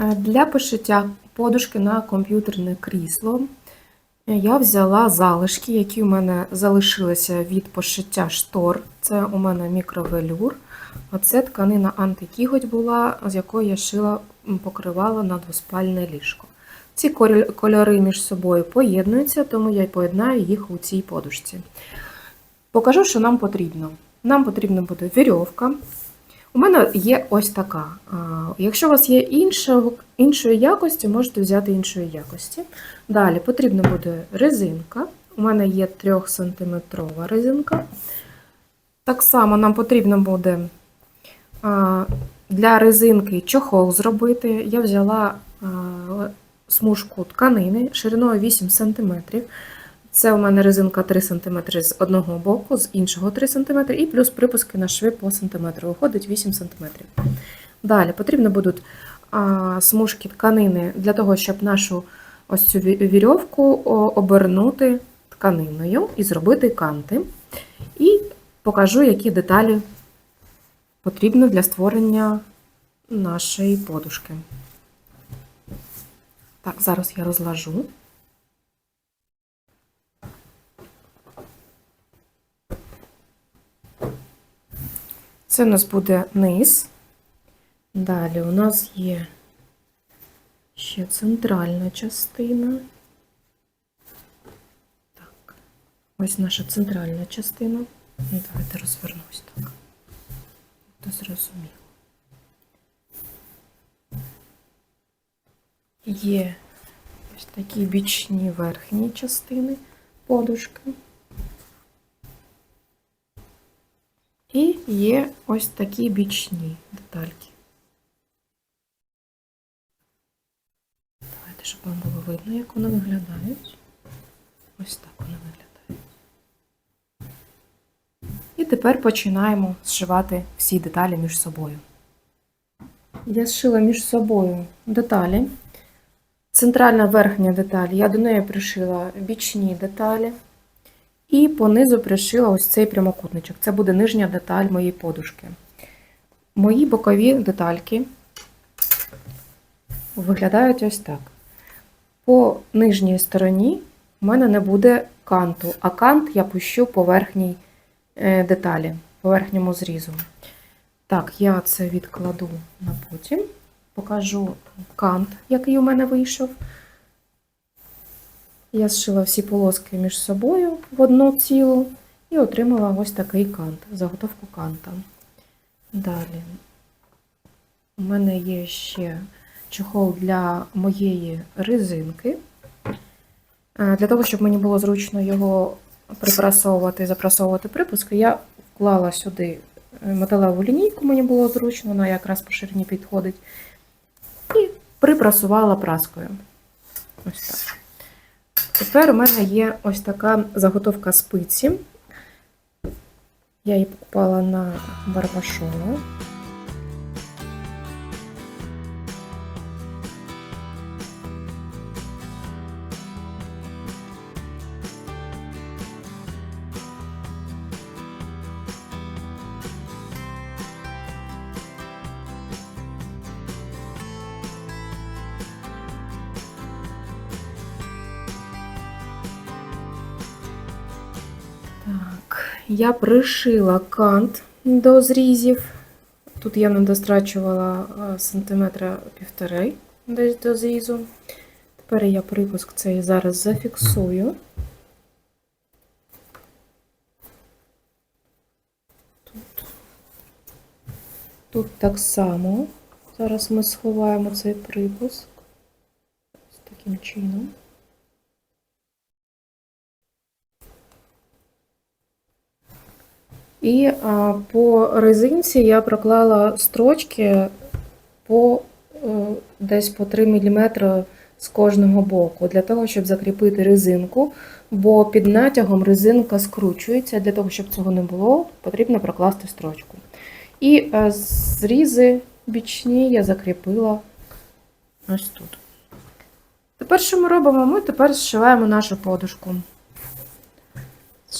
Е, Для пошиття подушки на комп'ютерне крісло е, я взяла залишки, які у мене залишилися від пошиття штор. Це у мене мікровелюр. Оце тканина антикіготь була, з якої я шила покривала на двоспальне ліжко. Ці кольори між собою поєднуються, тому я й поєднаю їх у цій подушці. Покажу, що нам потрібно. Нам потрібна буде вірьовка. У мене є ось така. Якщо у вас є іншого, іншої якості, можете взяти іншої якості. Далі потрібна буде резинка. У мене є 3-см резинка. Так само нам потрібно буде для резинки чохол зробити. Я взяла смужку тканини шириною 8 см. Це у мене резинка 3 см з одного боку, з іншого 3 см, і плюс припуски на шви по сантиметру. Виходить 8 см. Далі потрібно будуть а, смужки тканини для того, щоб нашу ось цю вірьовку обернути тканиною і зробити канти. І покажу, які деталі потрібно для створення нашої подушки. Так, зараз я розложу. Це у нас буде низ. Далі у нас є ще центральна частина. Так, ось наша центральна частина. Ну, Давайте розвернусь так. То зрозуміло. Є ось такі бічні верхні частини подушки. Є ось такі бічні детальки. Давайте, щоб вам було видно, як вони виглядають. Ось так вони виглядають. І тепер починаємо зшивати всі деталі між собою. Я зшила між собою деталі. Центральна верхня деталь, я до неї пришила бічні деталі. І понизу пришила ось цей прямокутничок. Це буде нижня деталь моєї подушки. Мої бокові детальки виглядають ось так. По нижній стороні у мене не буде канту, а кант я пущу по верхній е, деталі, по верхньому зрізу. Так, я це відкладу на потім. Покажу кант, який у мене вийшов. Я зшила всі полоски між собою в одну цілу і отримала ось такий кант, заготовку канта. Далі у мене є ще чохол для моєї резинки. Е, Для того, щоб мені було зручно його припрасовувати запрасовувати припуски, я вклала сюди е, металеву лінійку, мені було зручно, вона якраз по ширині підходить. І припрасувала праскою. Ось так. Тепер у мене є ось така заготовка спиці. Я її покупала на Барбашону. Я пришила кант до зрізів. Тут я надострачувала е, сантиметра півтори десь до зрізу. Тепер я припуск цей зараз зафіксую. Тут, тут так само. Зараз ми сховаємо цей припуск. Ось таким чином. І а, по резинці я проклала строчки по е, десь по 3 мм з кожного боку, для того, щоб закріпити резинку, бо під натягом резинка скручується. Для того, щоб цього не було, потрібно прокласти строчку. І е, зрізи бічні я закріпила ось тут. Тепер що ми робимо? Ми тепер зшиваємо нашу подушку.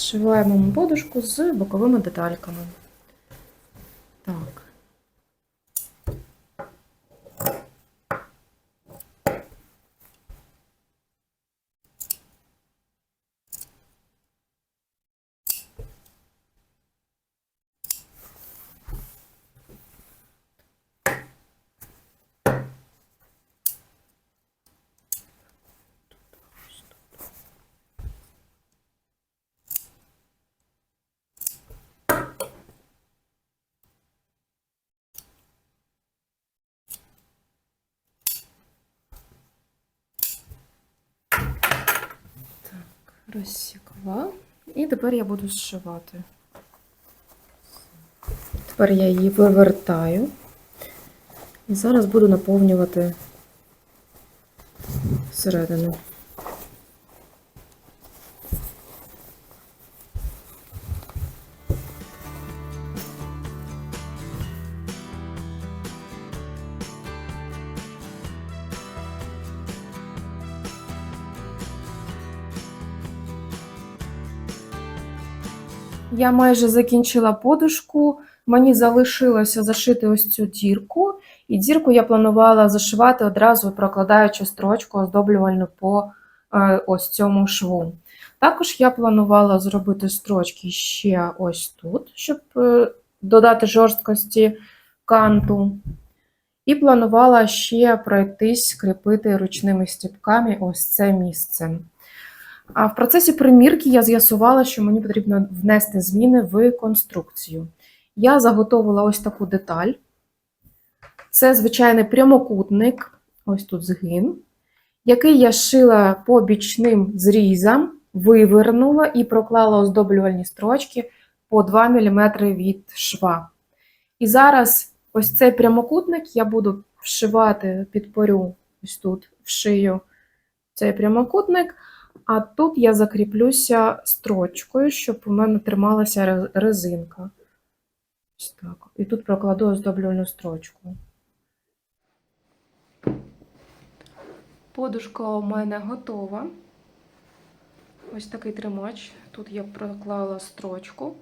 Зшиваємо подушку з боковими детальками. Так. Розсікла. І тепер я буду зшивати. Тепер я її вивертаю. І зараз буду наповнювати всередину. Я майже закінчила подушку. Мені залишилося зашити ось цю дірку, і дірку я планувала зашивати одразу прокладаючи строчку оздоблювальну по е, ось цьому шву. Також я планувала зробити строчки ще ось тут, щоб е, додати жорсткості канту. І планувала ще пройтись, скріпити ручними стіпками ось це місце. А в процесі примірки я з'ясувала, що мені потрібно внести зміни в конструкцію. Я заготовила ось таку деталь. Це звичайний прямокутник, ось тут згин, який я шила по бічним зрізам, вивернула і проклала оздоблювальні строчки по 2 мм від шва. І зараз ось цей прямокутник я буду вшивати, підпорю ось тут в шию цей прямокутник. А тут я закріплюся строчкою, щоб у мене трималася резинка. Ось так. І тут прокладу оздоблювальну строчку. Подушка у мене готова. Ось такий тримач. Тут я проклала строчку.